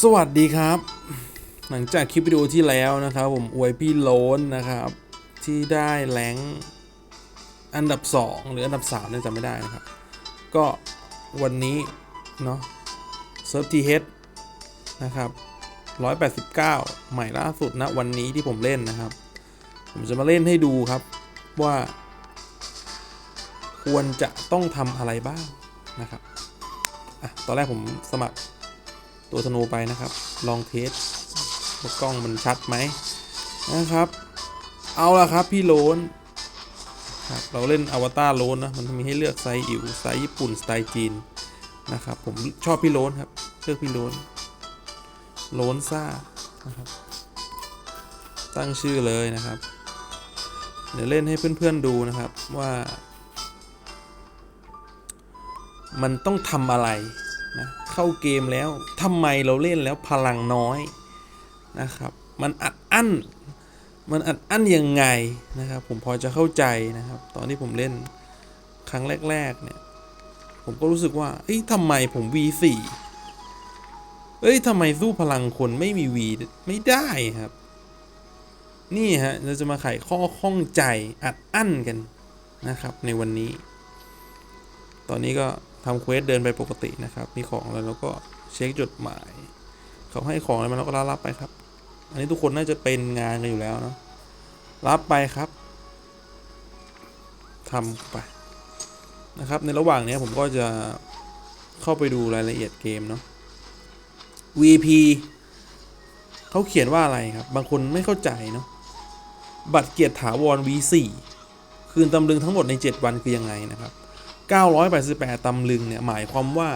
สวัสดีครับ หลังจากคลิปวิดีโอที่แล้วนะครับ ผมอวยพี่โลนนะครับ ที่ได้แรงอันดับ 2 หรืออันดับ3เนี่ยจำไม่ได้นะครับ ก็วันนี้ เนาะเซิร์ฟทีเฮดนะครับ 189 ใหม่ล่าสุดนะวันนี้ที่ผมเล่นนะครับ ผมจะมาเล่นให้ดูครับว่า ควรจะต้องทำอะไรบ้างนะครับอะตอนแรกผมสมัคร ตัวธนูไปนะครับ ลองเทสว่ากล้องมันชัดไหมนะครับ เอาละครับพี่โลนครับเราเล่นอวตารโลนนะมันมีให้เลือกไซส์อิ๋วไซส์ญี่ปุ่นสไตล์จีนนะครับผมชอบพี่โลนครับเลือกพี่โลนโลนซ่านะครับตั้งชื่อเลยนะครับ เดี๋ยวเล่นให้เพื่อนๆดูนะครับว่า มันต้องทำอะไร นะเข้าเกมแล้วทำไมเราเล่นแล้วพลังน้อยนะครับ มันอัดอั้น มันอัดอั้นยังไงนะครับ ผมพอจะเข้าใจนะครับ ตอนที่ผมเล่นครั้งแรก ๆ เนี่ย ผมก็รู้สึกว่าเอ้ยทำไมผม V4 เอ้ยทำไมสู้พลังคนไม่มี V ไม่ได้ครับ นี่ฮะเราจะมาไขข้อข้องใจอัดอั้นกันนะครับ ในวันนี้ ตอนนี้ก็ ทำเควสเดินไปปกตินะครับ มีของอะไรเราก็เช็คจดหมาย เขาให้ของอะไรมาเราก็รับไปครับ อันนี้ทุกคนน่าจะเป็นงานกันอยู่แล้วเนาะรับไปครับทำไปนะครับ ในระหว่างนี้ผมก็จะเข้าไปดูรายละเอียดเกมเนาะ VP เขาเขียนว่าอะไรครับ บางคนไม่เข้าใจเนาะบัตรเกียรติถาวร V4 คืนตำลึงทั้งหมดใน 7 วันคือยังไงนะครับ 988ตำลึงเนี่ยหมายความว่า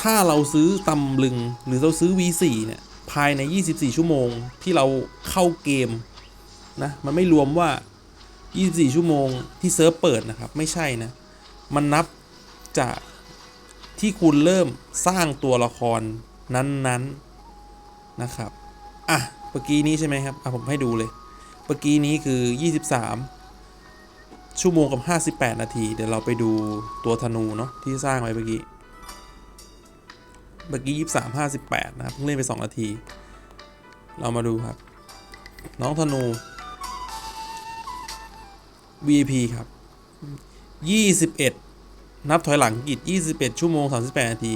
ถ้าเราซื้อตำลึงหรือเราซื้อ V4 เนี่ยภายใน 24 ชั่วโมงที่เราเข้าเกมนะมันไม่รวมว่า 24 ชั่วโมงที่เซิร์ฟเปิดนะครับ ไม่ใช่นะ มันนับจากที่คุณเริ่มสร้างตัวละครนั้นๆนะครับ อะเมื่อกี้นี้ใช่ไหมครับ อะผมให้ดูเลย เมื่อกี้นี้คือ 23 ชั่วโมงกับ 58 นาที เดี๋ยวเราไปดูตัวธนูเนาะที่สร้างไว้เมื่อกี้ เมื่อกี้ 23 58 นะครับเพิ่งเล่นไป 2 นาที เรามาดูครับ น้องธนู VP ครับ 21 นับถอยหลังกิจ21 ชั่วโมง 38 นาที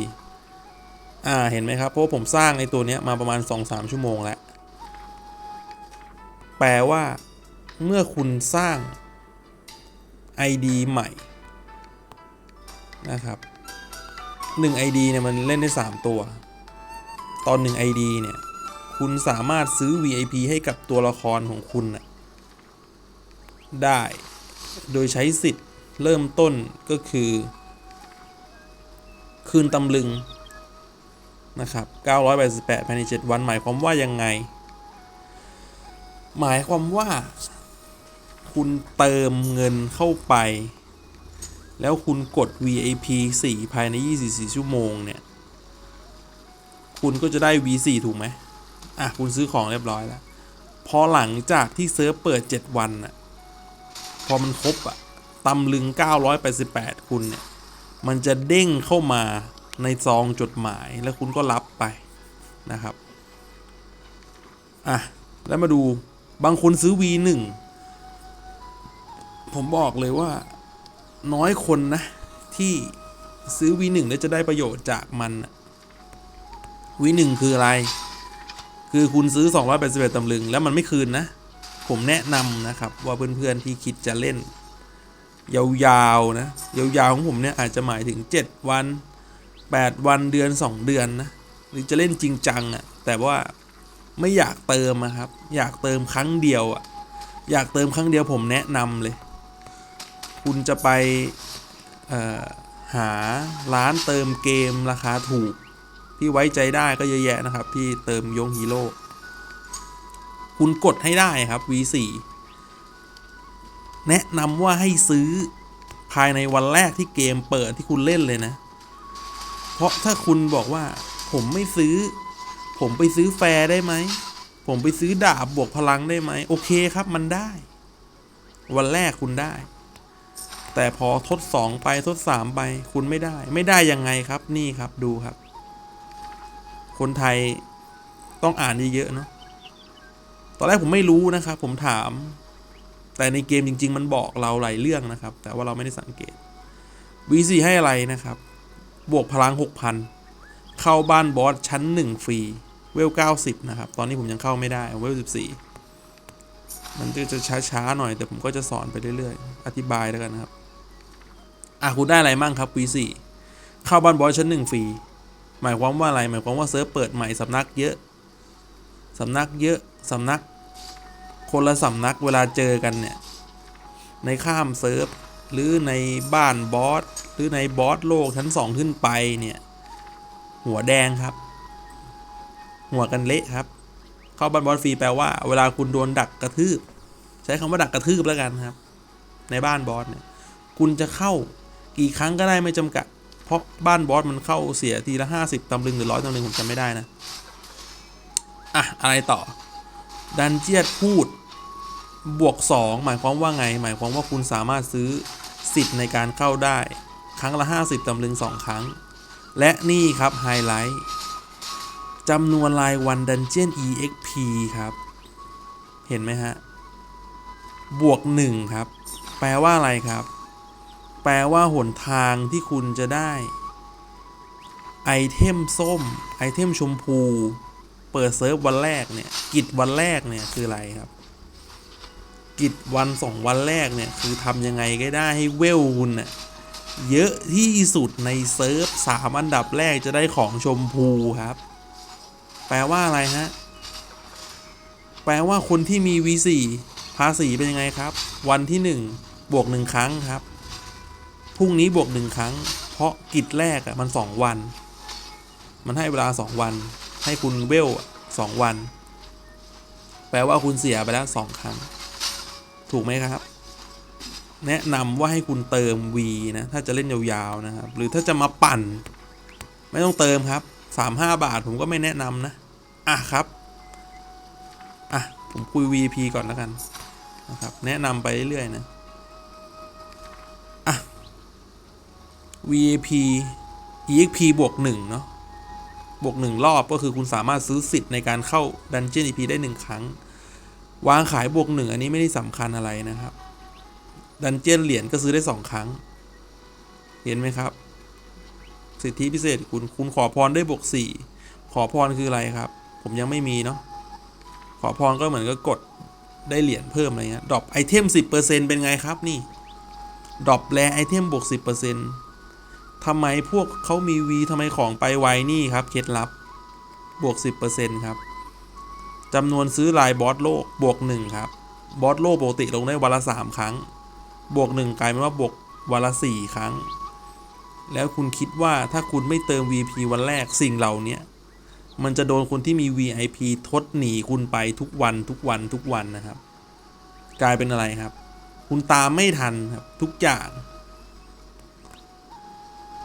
อ่า เห็นไหมครับ เพราะผมสร้างไอ้ตัวเนี้ยมาประมาณ 2-3 ชั่วโมงแล้ว แปลว่า เมื่อคุณสร้าง ID ใหม่นะครับ1 ID เนี่ยมันเล่นได้ 3 ตัว ตอน1 ID เนี่ยคุณสามารถซื้อ VIP ให้กับตัวละครของคุณนะได้โดยใช้สิทธิ์เริ่มต้นก็คือ คืนตำลึงนะครับ 988ภายใน 7 วัน หมายความว่ายังไง หมายความว่า คุณเติมเงินเข้าไป แล้วคุณกด VIP 4 ภายใน 24 ชั่วโมงเนี่ย คุณก็จะได้ V4 ถูกไหมอะ คุณซื้อของเรียบร้อยแล้ว พอหลังจากที่เซิร์ฟเปิด 7 วันอะพอมันครบอะตำลึง 988 คุณเนี่ย มันจะเด้งเข้ามาในซองจดหมายแล้วคุณก็รับไปนะครับ อะ แล้วมาดูบางคนซื้อ V1 ผมบอกเลยว่าน้อยคนนะ ที่ซื้อ V1 แล้วจะได้ประโยชน์จากมันน่ะ V1 คืออะไร คือคุณซื้อ 281ตำลึง แล้วมันไม่คืนนะ ผมแนะนำนะครับ ว่าเพื่อนๆที่คิดจะเล่น ยาวๆ นะ ยาวๆ ของผมเนี่ยอาจจะหมายถึง 7 วัน 8 วันเดือน 2 เดือนนะ หรือจะเล่นจริงจังอะ่ะ แต่ว่าไม่อยากเติมอะครับ อยากเติมครั้งเดียวอะ่ะ อยากเติมครั้งเดียวผมแนะนำเลย คุณจะไปหาร้านเติมเกมราคาถูก ที่ไว้ใจได้ก็เยอะแยะนะครับ ที่เติมยงฮีโร่คุณกดให้ได้ครับ V4 แนะนำว่าให้ซื้อภายในวันแรกที่เกมเปิดที่คุณเล่นเลยนะ เพราะถ้าคุณบอกว่า ผมไม่ซื้อ ผมไปซื้อแฟร์ได้ไหม ผมไปซื้อดาบบวกพลังได้ไหม โอเคครับมันได้ วันแรกคุณได้ แต่พอทดสองไปทดสามไป คุณไม่ได้ ไม่ได้ยังไงครับ นี่ครับดูครับ คนไทยต้องอ่านเยอะๆเนาะตอนแรกผมไม่รู้นะครับ ผมถาม แต่ในเกมจริง ๆ มันบอกเราหลายเรื่องนะครับ แต่ว่าเราไม่ได้สังเกต V4 ให้อะไรนะครับ บวกพลัง 6,000 เข้าบ้านบอสชั้น 1 ฟรี เวล 90 นะครับ ตอนนี้ผมยังเข้าไม่ได้ เวล 14 มันจะช้า ๆ หน่อย แต่ผมก็จะสอนไปเรื่อย ๆ อธิบายแล้วกันนะครับ อะคุณได้อะไรมั่งครับ V4 เข้าบ้านบอสชั้น1ฟรี หมายความว่าอะไร หมายความว่าเซิร์ฟเปิดใหม่สำนักเยอะสำนักเยอะสำนัก คนละสำนักเวลาเจอกันเนี่ย ในข้ามเซิร์ฟหรือในบ้านบอสหรือในบอสโลกชั้นสองขึ้นไปเนี่ย หัวแดงครับ หัวกันเละครับ เข้าบ้านบอสฟรีแปลว่า เวลาคุณโดนดักกระทืบ ใช้คำว่าดักกระทืบแล้วกันครับ ในบ้านบอสเนี่ย คุณจะเข้า กี่ครั้งก็ได้ไม่จำกัด เพราะบ้านบอสมันเข้าเสียทีละห้าสิบตำลึงหรือร้อยตำลึงผมจำไม่ได้นะ อะ อะไรต่อ ดันเจียดพูด บวก 2 หมายความว่าไง หมายความว่าคุณสามารถซื้อสิทธิ์ในการเข้าได้ ครั้งละ 50ตำลึง 2 ครั้ง และนี่ครับไฮไลท์จำนวนรายวันดันเจียน EXP ครับ เห็นไหมฮะ บวก 1 ครับ แปลว่าอะไรครับ แปลว่าหนทางที่คุณจะได้ ไอเทมส้ม ไอเทมชมพู เปิดเซิร์ฟวันแรกเนี่ยกิจวันแรกเนี่ยคืออะไรครับ กิจวันสองวันแรกเนี่ยคือทำยังไงก็ได้ให้เวลคุณเน่ยเยอะที่สุดในเซิร์ฟสามอันดับแรกจะได้ของชมพูครับ แปลว่าอะไรฮะ แปลว่าคนที่มี V4 ภาษีเป็นยังไงครับ วันที่ 1 บวก 1 ครั้งครับ พรุ่งนี้บวก1ครั้ง เพราะกิจแรกอะมัน2วัน มันให้เวลา2วัน ให้คุณเวลสองวัน แปลว่าคุณเสียไปแล้ว2ครั้ง ถูกไหมครับ แนะนำว่าให้คุณเติม V นะ ถ้าจะเล่นยาวๆนะครับ หรือถ้าจะมาปั่น ไม่ต้องเติมครับ35บาทผมก็ไม่แนะนำนะ อะครับ อะ ผมคุย VP ก่อนแล้วกันนะครับ แนะนำไปเรื่อยๆนะ VAP EXP บวก1เนาะบวก 1 รอบก็คือคุณสามารถซื้อสิทธิ์ในการเข้า Dungeon EP ได้ 1 ครั้ง วางขายบวก 1 อันนี้ไม่ได้สำคัญอะไรนะครับ ดันเจียนเหรียญก็ซื้อได้ 2 ครั้ง เห็นไหมครับ สิทธิพิเศษคุณคุณขอพรได้บวก 4 ขอพรคืออะไรครับ ผมยังไม่มีเนาะขอพรก็เหมือนก็กดได้เหรียญเพิ่มอะไรเงี้ยดรอปไอเทม 10%เป็นไงครับนี่ดรอปแรไอเทมบวก 10% ทำไมพวกเขามีวีทำไมของไปไวนี่ครับเคล็ดลับบวก 10%ครับจำนวนซื้อลายบอสโลกบวก 1 ครับ บอสโลกปกติลงได้วันละ 3 ครั้ง บวก 1 กลายเป็นว่าบวกวันละ 4 ครั้ง แล้วคุณคิดว่าถ้าคุณไม่เติม VP วันแรกสิ่งเหล่านี้มันจะโดนคนที่มี VIP ทดหนีคุณไปทุกวันทุกวันทุกวันนะครับ กลายเป็นอะไรครับ คุณตามไม่ทันครับทุกอย่าง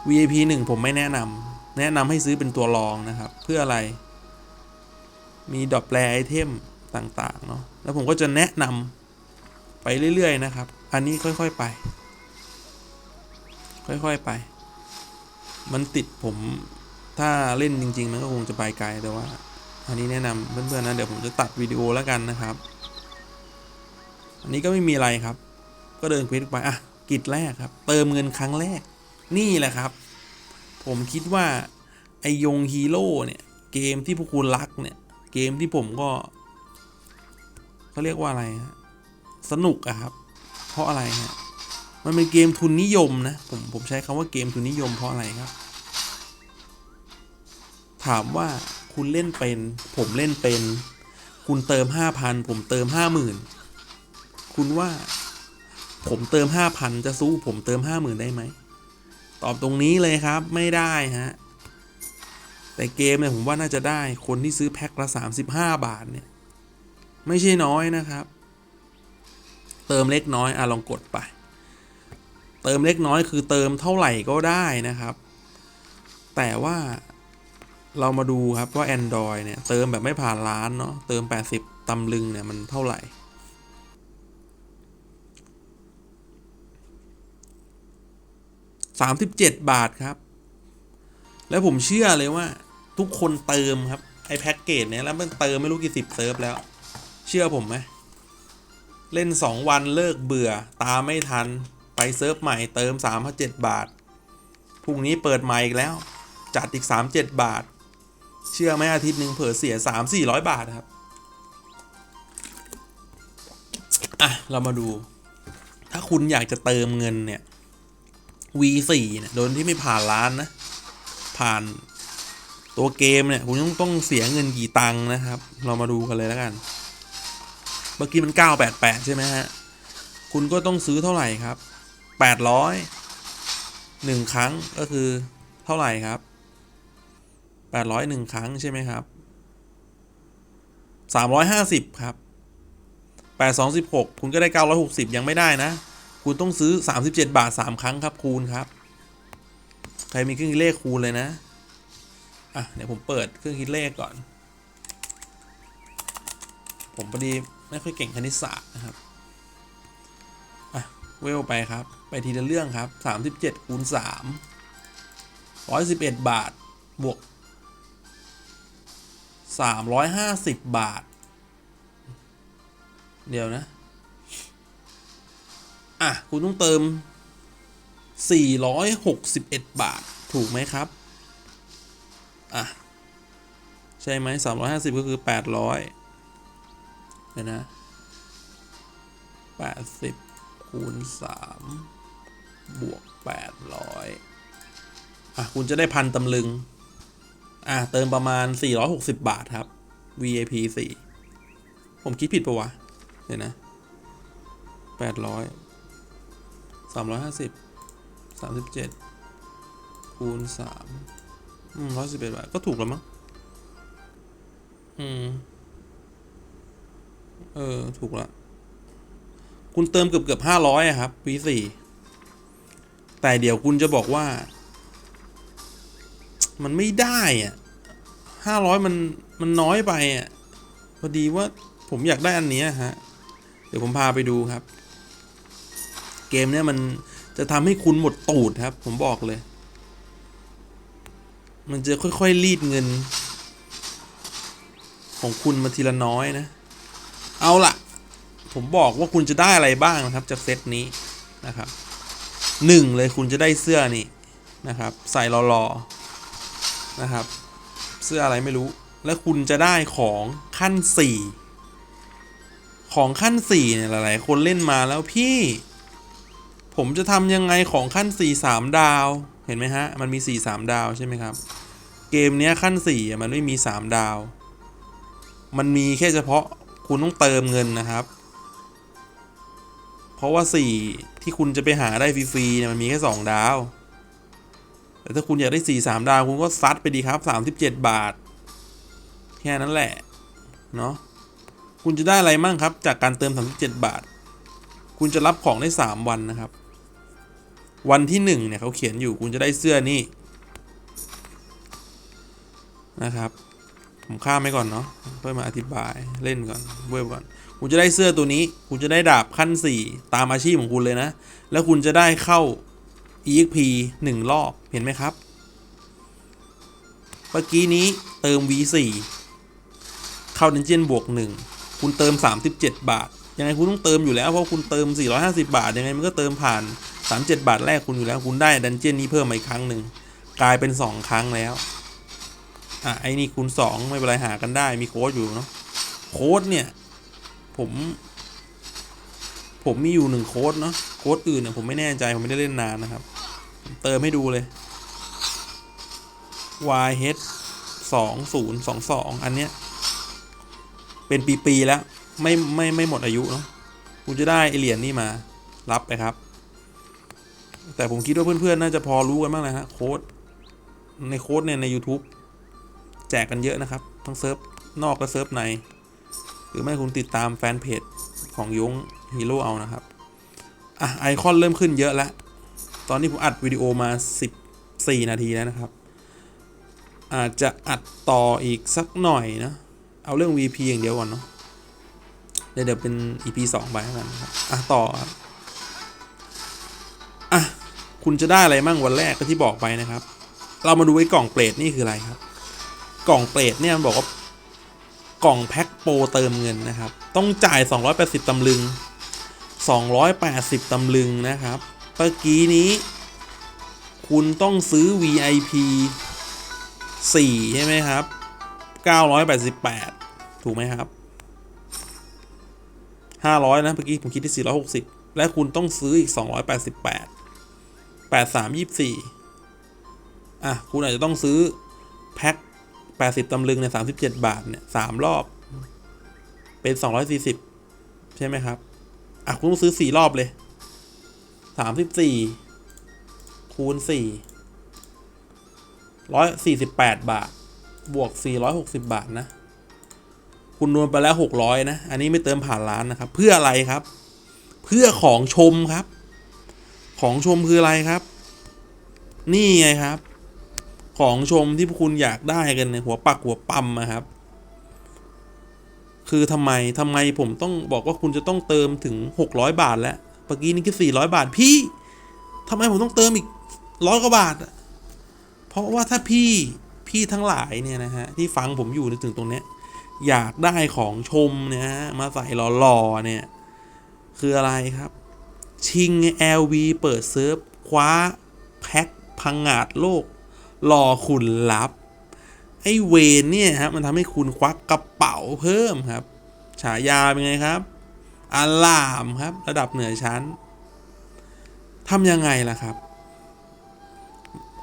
VIP 1 ผมไม่แนะนำแนะนำให้ซื้อเป็นตัวรองนะครับ เพื่ออะไร มีดรอปแปลไอเทมต่างๆเนาะแล้วผมก็จะแนะนำไปเรื่อยๆนะครับ อันนี้ค่อยๆไป ค่อยๆไป มันติดผมถ้าเล่นจริง ๆ มันก็คงจะไปไกลแต่ว่า อันนี้แนะนำเพื่อนๆนะเดี๋ยวผมจะตัดวิดีโอแล้วกันนะครับ อันนี้ก็ไม่มีอะไรครับ ก็เดินควสไปอะกิจแรกครับ เติมเงินครั้งแรก นี่แหละครับ ผมคิดว่า ไอยงฮีโร่เนี่ย เกมที่พวกคุณรักเนี่ย เกมที่ผมก็เขาเรียกว่าอะไรฮะสนุกอะครับ เพราะอะไรฮะมันเป็นเกมทุนนิยมนะ ผมผมใช้คำว่าเกมทุนนิยมเพราะอะไรครับ ถามว่าคุณเล่นเป็น ผมเล่นเป็น คุณเติมห้าพันผมเติมห้าหมื่นคุณว่า ผมเติมห้าพันจะสู้ผมเติมห้าหมื่นได้ไหม ตอบตรงนี้เลยครับไม่ได้ฮะ แต่เกมเนี่ยผมว่าน่าจะได้คนที่ซื้อแพ็คละ 35 บาทเนี่ย ไม่ใช่น้อยนะครับ เติมเล็กน้อยอะลองกดไป เติมเล็กน้อยคือเติมเท่าไหร่ก็ได้นะครับ แต่ว่าเรามาดูครับว่า Android เนี่ย เติมแบบไม่ผ่านล้านเนาะเติม 80ตำลึงเนี่ยมันเท่าไหร่ 37 บาทครับ แล้วผมเชื่อเลยว่า ทุกคนเติมครับ ไอแพ็กเกจเนี่ยแล้วมันเติมไม่รู้กี่สิบเซิร์ฟแล้ว เชื่อผมไหมเล่น 2 วันเลิกเบื่อ ตาไม่ทัน ไปเซิร์ฟใหม่เติม3 7บาท พรุ่งนี้เปิดใหม่อีกแล้ว จัดอีก 3 7 บาท เชื่อไหมอาทิตย์หนึ่งเผื่อเสีย 3 400 บาทครับ อะ เรามาดู ถ้าคุณอยากจะเติมเงินเนี่ย V4 เนี่ยโดยที่ไม่ผ่านร้านนะ ผ่านตัวเกมเนี่ยคุณต้องต้องเสียเงินกี่ตังค์นะครับ เรามาดูกันเลยแล้วกัน เมื่อกี้มัน 988 ใช่ไหมฮะ คุณก็ต้องซื้อเท่าไหร่ครับ 800หนึ่งครั้งก็คือเท่าไหร่ครับ 800หนึ่งครั้งใช่ไหมครับ 350 ครับ 826 คุณก็ได้ 960 ยังไม่ได้นะ คุณต้องซื้อ 37 บาท 3 ครั้งครับคูณครับ ใครมีเครื่องคิดเลขคูณเลยนะ อะเดี๋ยวผมเปิดเครื่องคิดเลขก่อน ผมพอดีไม่ค่อยเก่งคณิตศาสตร์นะครับ อะเวลไปครับ ไปทีละเรื่องครับ 37คูณ3 111 บาทบวก 350 บาท เดี๋ยวนะ อะ คุณต้องเติม 461 บาท ถูกไหมครับ อะ ใช่ไหม350 ก็คือ 800เดี๋ยนะ 80 คูณ 3 บวก 800 อะ คุณจะได้พันตำลึง อะ เติมประมาณ 460 บาทครับ VIP 4 ผมคิดผิดปะวะ เดี๋ยวนะ 800 350 37คูณ3อืม111บาทก็ถูกแล้วมั้งอืม เออ ถูกละ คุณเติมเกือบเกือบห้าร้อยอะครับ V4 แต่เดี๋ยวคุณจะบอกว่า มันไม่ได้อะห้าร้อยมันมันน้อยไปอะพอดีว่าผมอยากได้อันนี้ฮะ เดี๋ยวผมพาไปดูครับ เกมเนี้ยมันจะทำให้คุณหมดตูดครับ ผมบอกเลย มันจะค่อยๆรีดเงิน ของคุณมาทีละน้อยนะ เอาล่ะผมบอกว่าคุณจะได้อะไรบ้างนะครับ จากเซตนี้นะครับหนึ่งเลยคุณจะได้เสื้อนี่นะครับ ใส่รอๆนะครับ เสื้ออะไรไม่รู้ แล้วคุณจะได้ของขั้นสี่ของขั้นสี่เนี่ยหลายๆ คนเล่นมาแล้วพี่ ผมจะทำยังไงของขั้นสี่สามดาว เห็นไหมฮะ มันมีสี่สามดาวใช่ไหมครับ เกมเนี้ยขั้นสี่มันไม่มีสามดาว มันมีแค่เฉพาะคุณต้องเติมเงินนะครับ เพราะว่าสี่ที่คุณจะไปหาได้ฟรีๆเนี่ยมันมีแค่สองดาว แต่ถ้าคุณอยากได้สี่สามดาว คุณก็ซัดไปดีครับสามสิบเจ็ดบาท แค่นั้นแหละ เนาะคุณจะได้อะไรมั่งครับ จากการเติมสามสิบเจ็ดบาท คุณจะรับของได้สามวันนะครับ วันที่หนึ่งเนี่ยเขาเขียนอยู่คุณจะได้เสื้อนี่นะครับ ผมข้ามไปก่อนเนาะเพื่อมาอธิบายเล่นก่อนเว็บก่อนคุณจะได้เสื้อตัวนี้ คุณจะได้ดาบขั้น 4 ตามอาชีพของคุณเลยนะ แล้วคุณจะได้เข้า EXP 1 รอบเห็นไหมครับเมื่อกี้นี้เติม V4 เข้าดันเจียนบวก 1 คุณเติม 37 บาท ยังไงคุณต้องเติมอยู่แล้ว เพราะคุณเติม 450 บาท ยังไงมันก็เติมผ่าน 37 บาทแรกคุณอยู่แล้ว คุณได้ดันเจี้ยนนี้เพิ่มมาอีกครั้งหนึ่งกลายเป็น 2 ครั้งแล้วอะไอ้นี่คูณสองไม่เป็นไรหากันได้มีโค้ดอยู่เนาะโค้ดเนี่ย ผม ผมมีอยู่หนึ่งโค้ดเนาะโค้ดอื่นเนี่ยผมไม่แน่ใจผมไม่ได้เล่นนานนะครับ เติมให้ดูเลย YH สองศูนย์สองสองอันเนี้ย เป็นปี ๆ แล้ว ไม่ ไม่ ไม่หมดอายุเนาะคุณจะได้เหรียญนี่มา รับไปครับ แต่ผมคิดว่าเพื่อนๆ น่าจะพอรู้กันบ้างนะฮะโค้ดในโค้ดเนี่ยใน YouTube แจกกันเยอะนะครับ ทั้งเซิร์ฟนอกและเซิร์ฟใน หรือไม่คุณติดตามแฟนเพจของยงฮีโร่เอานะครับ อะ ไอคอนเริ่มขึ้นเยอะแล้ว ตอนนี้ผมอัดวิดีโอมา 14 นาทีแล้วนะครับ อาจจะอัดต่ออีกสักหน่อยนะ เอาเรื่อง VP อย่างเดียวก่อนเนาะเดี๋ยวเป็น EP 2 ไปแล้วกันนะครับ อะ ต่อครับ คุณจะได้อะไรมั่งวันแรกก็ที่บอกไปนะครับ เรามาดูไอ้กล่องเปรตนี่คืออะไรครับ กล่องเปรตเนี่ยมันบอกว่ากล่องแพ็คโปรเติมเงินนะครับ ต้องจ่าย 280 ตำลึง 280 ตำลึงนะครับเมื่อกี้นี้ คุณต้องซื้อ VIP 4 ใช่ไหมครับ 988 ถูกไหมครับ 500 นะเมื่อกี้ผมคิดที่ 460 และคุณต้องซื้ออีก 288 83 24อะ คุณอาจจะต้องซื้อ แพ็ค80ตำลึงเนี่ย37บาทเนี่ยสามรอบ เป็น240ใช่ไหมครับ อะ คุณต้องซื้อ4รอบเลย34คูณ4 148บาท บวก460บาทนะคุณรวมไปแล้ว600นะ อันนี้ไม่เติมผ่านร้านนะครับ เพื่ออะไรครับ เพื่อของชมครับ ของชมคืออะไรครับ นี่ไงครับ ของชมที่พวกคุณอยากได้กันในยหัวปักหัวปั๊มนะครับ คือทำไมทำไมผมต้องบอกว่าคุณจะต้องเติมถึง 600 บาท แล้วเมื่อกี้นี่คือ400 บาทพี่ทำไมผมต้องเติมอีกร้อยกว่าบาท เพราะว่าถ้าพี่พี่ทั้งหลายเนี่ยนะฮะที่ฟังผมอยู่นึกถึงตรงเนี้ยอยากได้ของชมเนี่ยมาใส่หล่อๆเนี่ย คืออะไรครับ ชิง LV เปิดเซิร์ฟคว้าแพ็คพังงาดโลกรอคุณรับ ไอเวนเนี่ยครับมันทำให้คุณควักกระเป๋าเพิ่มครับ ฉายาเป็นไงครับอาลามครับ ระดับเหนือชั้นทำยังไงล่ะครับ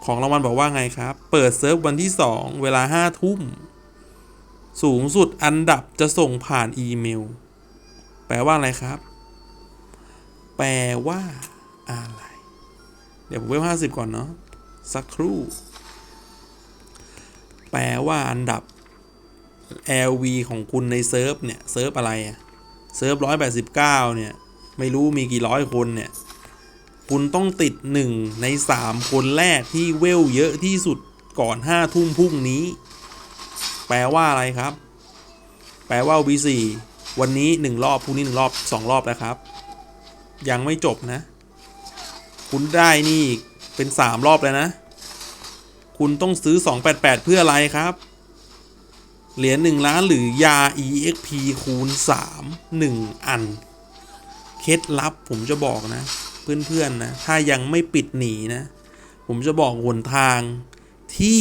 ของรางวัลบอกว่าไงครับ เปิดเซิร์ฟวันที่ 2 เวลา5ทุ่ม สูงสุดอันดับจะส่งผ่านอีเมล แปลว่าอะไรครับ แปลว่าอะไร เดี๋ยวผมเวลห้าสิบก่อนเนาะสักครู่ แปลว่าอันดับ LV ของคุณในเซิร์ฟเนี่ย เซิร์ฟอะไรอะเซิร์ฟร้อยแปดสิบเก้าเนี่ย ไม่รู้มีกี่ร้อยคนเนี่ย คุณต้องติดหนึ่งในสามคนแรกที่เวลเยอะที่สุดก่อนห้าทุ่มพรุ่งนี้ แปลว่าอะไรครับ แปลว่า V4 วันนี้หนึ่งรอบพรุ่งนี้หนึ่งรอบสองรอบแล้วครับ ยังไม่จบนะ คุณได้นี่เป็นสามรอบเลยนะ คุณต้องซื้อ 288 เพื่ออะไรครับ เหรียญ1ล้านหรือยา EXP คูณ 3 1 อัน เคล็ดลับผมจะบอกนะ เพื่อนๆนะ ถ้ายังไม่ปิดหนีนะ ผมจะบอกหนทางที่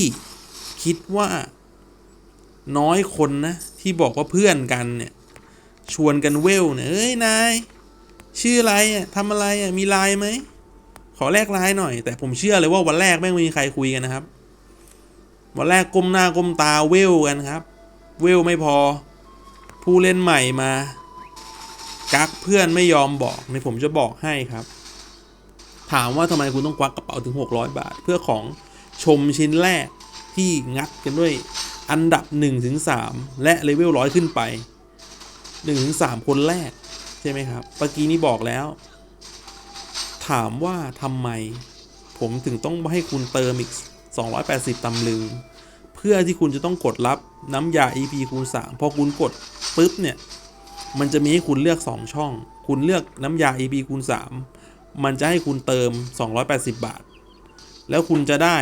คิดว่าน้อยคนนะ ที่บอกว่าเพื่อนกันเนี่ย ชวนกันเวลเนี่ยเอ้ยนาย ชื่ออะไรอะทำอะไรอะมีไลน์ไหมขอแลกไลน์หน่อย แต่ผมเชื่อเลยว่าวันแรกแม่งไม่มีใครคุยกันนะครับ วันแรกก้มหน้าก้มตาเวลกันครับ เวลไม่พอ ผู้เล่นใหม่มา กักเพื่อนไม่ยอมบอกในผมจะบอกให้ครับ ถามว่าทำไมคุณต้องควักกระเป๋าถึง 600 บาท เพื่อของชมชิ้นแรกที่งัดกันด้วยอันดับ 1-3 และเลเวลร้อยขึ้นไป 1-3 คนแรก ใช่ไหมครับเมื่อกี้นี้บอกแล้ว ถามว่าทำไม ผมถึงต้องให้คุณเติมอีก 280 ตำลึง เพื่อที่คุณจะต้องกดรับน้ำยา EP คูณ3พอคุณกดปุ๊บเนี่ย มันจะมีให้คุณเลือก 2 ช่อง คุณเลือกน้ำยา EP คูณ3มันจะให้คุณเติม 280 บาท แล้วคุณจะได้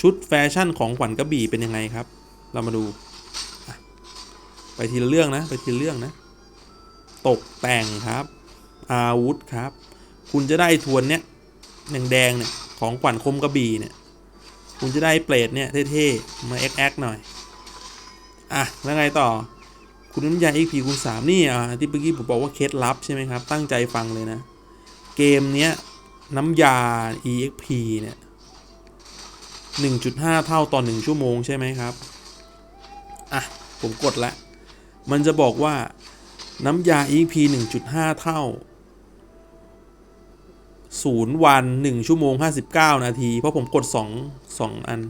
ชุดแฟชั่นของขวัญกระบี่เป็นยังไงครับ เรามาดู ไปทีละเรื่องนะ ไปทีละเรื่องนะ ตกแต่งครับ อาวุธครับ คุณจะได้ทวนเนี้ยแดงๆเนี่ยของขวัญคมกระบี่เนี่ย คุณจะได้เปรตเนี่ยเท่ๆมาแอ็กๆหน่อย อะแล้วไงต่อ คุณน้ำยา XP คูณ3นี่อะที่เมื่อกี้ผมบอกว่าเคล็ดลับใช่ไหมครับ ตั้งใจฟังเลยนะ เกมเนี้ยน้ำยา EXP เนี่ย 1.5 เท่าต่อ 1 ชั่วโมงใช่ไหมครับ อะ ผมกดละ มันจะบอกว่า น้ำยา EP 1.5 เท่าศูนย์วันหนึ่งชั่วโมงห้าสิบเก้านาที เพราะผมกดสองสองอัน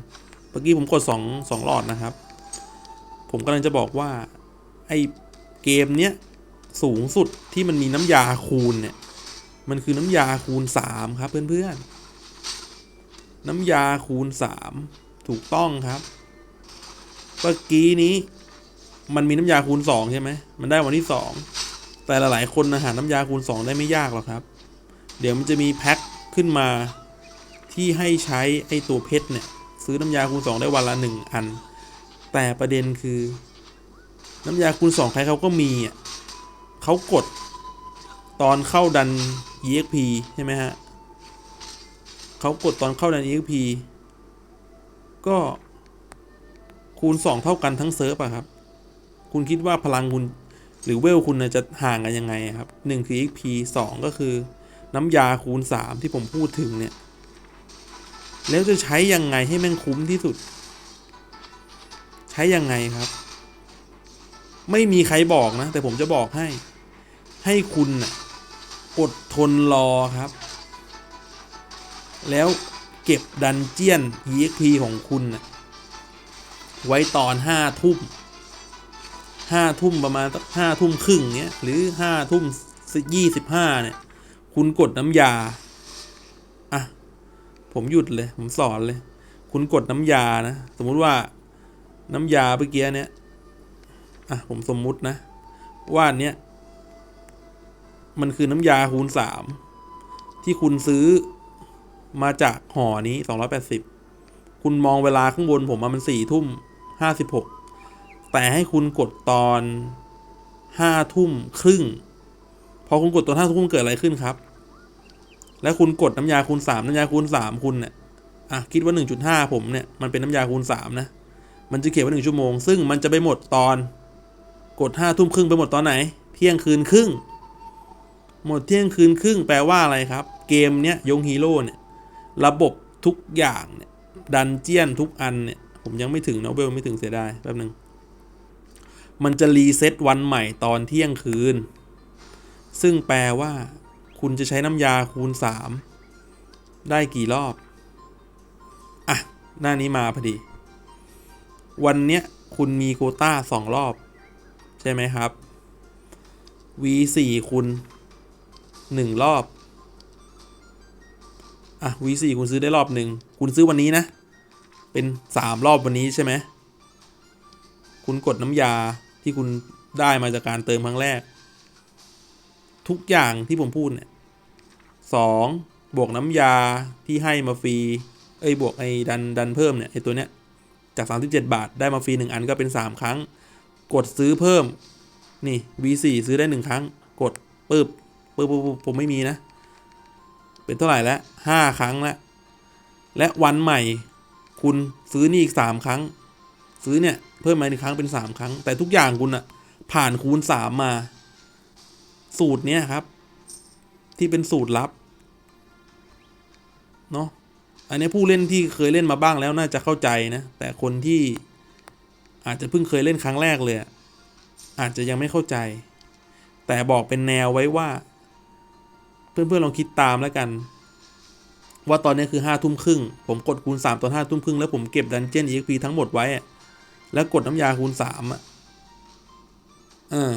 เมื่อกี้ผมกดสองสองหลอดนะครับ ผมกำลังจะบอกว่า ไอเกมเนี้ย สูงสุดที่มันมีน้ำยาคูณเนี่ย มันคือน้ำยาคูณสามครับ เพื่อนๆ น้ำยาคูณสามถูกต้องครับ เมื่อกี้นี้ มันมีน้ำยาคูณสองใช่ไหมมันได้วันที่สองแต่หลายๆคนนะหาน้ำยาคูณสองได้ไม่ยากหรอกครับ เดี๋ยวมันจะมีแพ็คขึ้นมาที่ให้ใช้ไอตัวเพชรเนี่ย ซื้อน้ำยาคูณสองได้วันละหนึ่งอัน แต่ประเด็นคือ น้ำยาคูณสองใครเขาก็มีอะเขากดตอนเข้าดัน EXP ใช่ไหมฮะเขากดตอนเข้าดัน EXP ก็คูณสองเท่ากันทั้งเซิร์ฟอะครับ คุณคิดว่าพลังคุณหรือเวลคุณจะห่างกันยังไงครับหนึ่งคือ XP สองก็คือน้ำยาคูณสามที่ผมพูดถึงเนี่ย แล้วจะใช้ยังไงให้แม่งคุ้มที่สุด ใช้ยังไงครับ ไม่มีใครบอกนะ แต่ผมจะบอกให้ ให้คุณนะอดทนรอครับ แล้วเก็บดันเจียน EXP ของคุณนะไว้ตอนห้าทุ่ม ห้าทุ่มประมาณสักห้าทุ่มครึ่งเนี้ยหรือห้าทุ่มยี่สิบห้าเนี่ย คุณกดน้ำยา อะ ผมหยุดเลย ผมสอนเลย คุณกดน้ำยานะ สมมุติว่าน้ำยาเมื่อกี้เนี้ยอะ ผมสมมุตินะ ว่านเนี้ยมันคือน้ำยาคูณสามที่คุณซื้อมาจากห่อนี้สองร้อยแปดสิบคุณมองเวลาข้างบนผมมามันสี่ทุ่มห้าสิบหก แต่ให้คุณกดตอนห้าทุ่มครึ่ง พอคุณกดตอนห้าทุ่มเกิดอะไรขึ้นครับ แล้วคุณกดน้ำยาคูณสามน้ำยาคูณสามคุณเนี่ยอะคิดว่าหนึ่งจุดห้าผมเนี่ยมันเป็นน้ำยาคูณสามนะ มันจะเขียนว่าหนึ่งชั่วโมง ซึ่งมันจะไปหมดตอนกดห้าทุ่มครึ่งไปหมดตอนไหน เที่ยงคืนครึ่ง หมดเที่ยงคืนครึ่งแปลว่าอะไรครับ เกมเนี้ยยงฮีโร่เนี่ยระบบทุกอย่างเนี่ยดันเจียนทุกอันเนี่ยผมยังไม่ถึงนะเวลไม่ถึงเสียดายแป๊บนึง มันจะรีเซ็ตวันใหม่ตอนเที่ยงคืน ซึ่งแปลว่า คุณจะใช้น้ำยาคูณ 3 ได้กี่รอบ อะ หน้านี้มาพอดี วันเนี้ยคุณมีโคต้าสองรอบ ใช่ไหมครับ V4 คุณหนึ่งรอบ อะ V4 คุณซื้อได้รอบหนึ่ง คุณซื้อวันนี้นะ เป็นสามรอบวันนี้ใช่ไหม คุณกดน้ำยา ที่คุณได้มาจากการเติมครั้งแรก ทุกอย่างที่ผมพูดเนี่ยสองบวกน้ำยาที่ให้มาฟรีเอ้ยบวกไอ้ดันดันเพิ่มเนี่ยไอ้ตัวเนี้ยจาก 37 บาทได้มาฟรีหนึ่งอันก็เป็น 3 ครั้ง กดซื้อเพิ่มนี่ V4 ซื้อได้หนึ่งครั้ง กดปึ๊บปึ๊บปึ๊บปึ๊บผมไม่มีนะ เป็นเท่าไหร่แล้วห้าครั้งแล้วและวันใหม่ คุณซื้อนี่อีกสามครั้ง ซื้อเนี่ย เพิ่มมาหนึ่งครั้งเป็นสามครั้ง แต่ทุกอย่างคุณอะผ่านคูณสามมา สูตรเนี้ยครับ ที่เป็นสูตรลับเนาะอันนี้ผู้เล่นที่เคยเล่นมาบ้างแล้วน่าจะเข้าใจนะ แต่คนที่อาจจะเพิ่งเคยเล่นครั้งแรกเลย อาจจะยังไม่เข้าใจ แต่บอกเป็นแนวไว้ว่า เพื่อนๆลองคิดตามแล้วกัน ว่าตอนนี้คือห้าทุ่มครึ่งผมกดคูณสามตอนห้าทุ่มครึ่งแล้วผมเก็บดันเจี้ยน EXP ทั้งหมดไว้ แล้วกดน้ำยาคูณสามอะเออ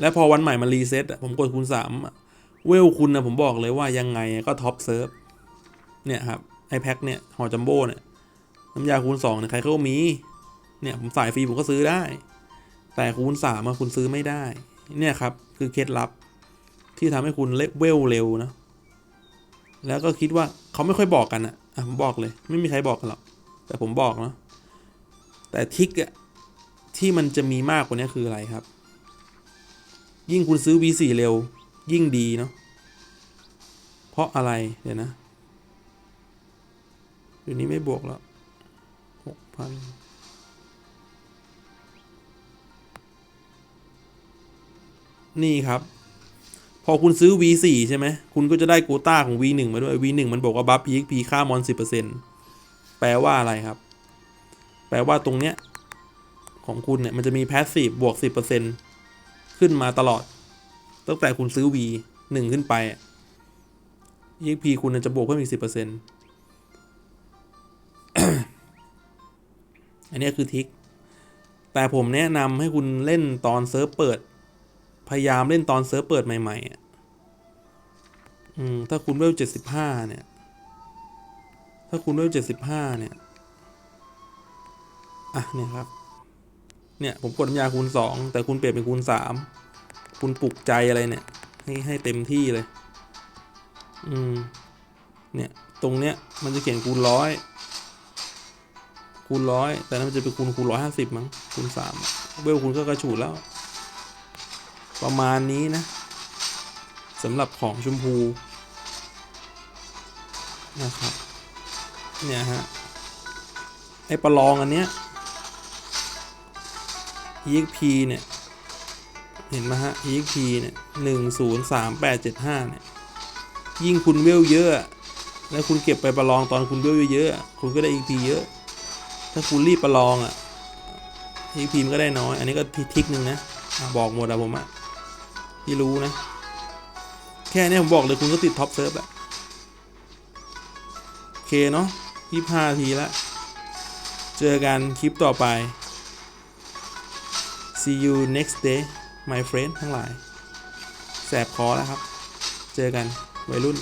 แล้วพอวันใหม่มารีเซ็ตอะผมกดคูณสามอะเวลคุณนะผมบอกเลยว่ายังไงก็ท็อปเซิร์ฟเนี่ยครับไอแพ็คเนี่ยห่อจัมโบ้เนี่ยน้ำยาคูณสองเนี่ยใครเขามี เนี่ยผมสายฟรีผมก็ซื้อได้ แต่คูณสามอะคุณซื้อไม่ได้ เนี่ยครับ คือเคล็ดลับที่ทำให้คุณเลเวลเร็วนะ แล้วก็คิดว่าเขาไม่ค่อยบอกกันอะ่ะผมบอกเลย ไม่มีใครบอกกันหรอก แต่ผมบอกเนาะ แต่ทิกอะที่มันจะมีมากกว่านี้คืออะไรครับ ยิ่งคุณซื้อ V4 เร็ว ยิ่งดีเนาะเพราะอะไรเดี๋ยวนะเดี๋ยวนี้ไม่บวกแล้วหกพันนี่ครับ พอคุณซื้อ V4 ใช่ไหม คุณก็จะได้โควต้าของ V1 มาด้วย V1 มันบอกว่า บัฟ EXP ค่ามอน 10%แปลว่าอะไรครับ ลว่าตรงเนี้ยของคุณเนี่ยมันจะมีแพสซีฟบวก 10%ขึ้นมาตลอด ตั้งแต่คุณซื้อ V1 ขึ้นไป EXP คุณจะบวกเพิ่มอีก 10%อันเนี้คือทิก แต่ผมแนะนำให้คุณเล่นตอนเซิร์ฟเปิด พยายามเล่นตอนเซิร์ฟเปิดใหม่ๆอถ้าคุณเวลเจ็ดสิบห้าเนี่ย ถ้าคุณเวลเจ็ดสิบห้าเนี่ย อะเนี่ยครับ เนี่ยผมกดน้ำยาคูณสองแต่คุณเปลี่ยนเป็นคูณสามคุณปลุกใจอะไรเนี่ย ให้ให้เต็มที่เลย อืม เนี่ย ตรงเนี้ยมันจะเขียนคูณร้อยคูณร้อยแต่นั้นมันจะเป็นคูณคูณร้อยห้าสิบมั้งคูณสามเวลคุณก็กระฉูดแล้ว ประมาณนี้นะสำหรับของชมพูนะครับ เนี่ยฮะ ไอ้ประลองอันเนี้ย EXP เนี่ย เห็นไหมฮะ EXP เนี่ยหนึ่งศูนย์สามแปดเจ็ดห้าเนี่ย ยิ่งคุณเวลเยอะ แล้วคุณเก็บไปประลองตอนคุณเวลเยอะๆคุณก็ได้ EXP เยอะ ถ้าคุณรีบประลองอะ่ะ EXP มันก็ได้น้อย อันนี้ก็ทิกหนึ่งนะ บอกหมดอะผมอะที่รู้นะ แค่เนี้ยผมบอกเลยคุณก็ติดท็อปเซิร์ฟอะโอเคเนาะยี่ห้าทีละ เจอกันคลิปต่อไป see you next day my friend ทั้งหลาย แสบคอแล้วครับ เจอกันวัยรุ่น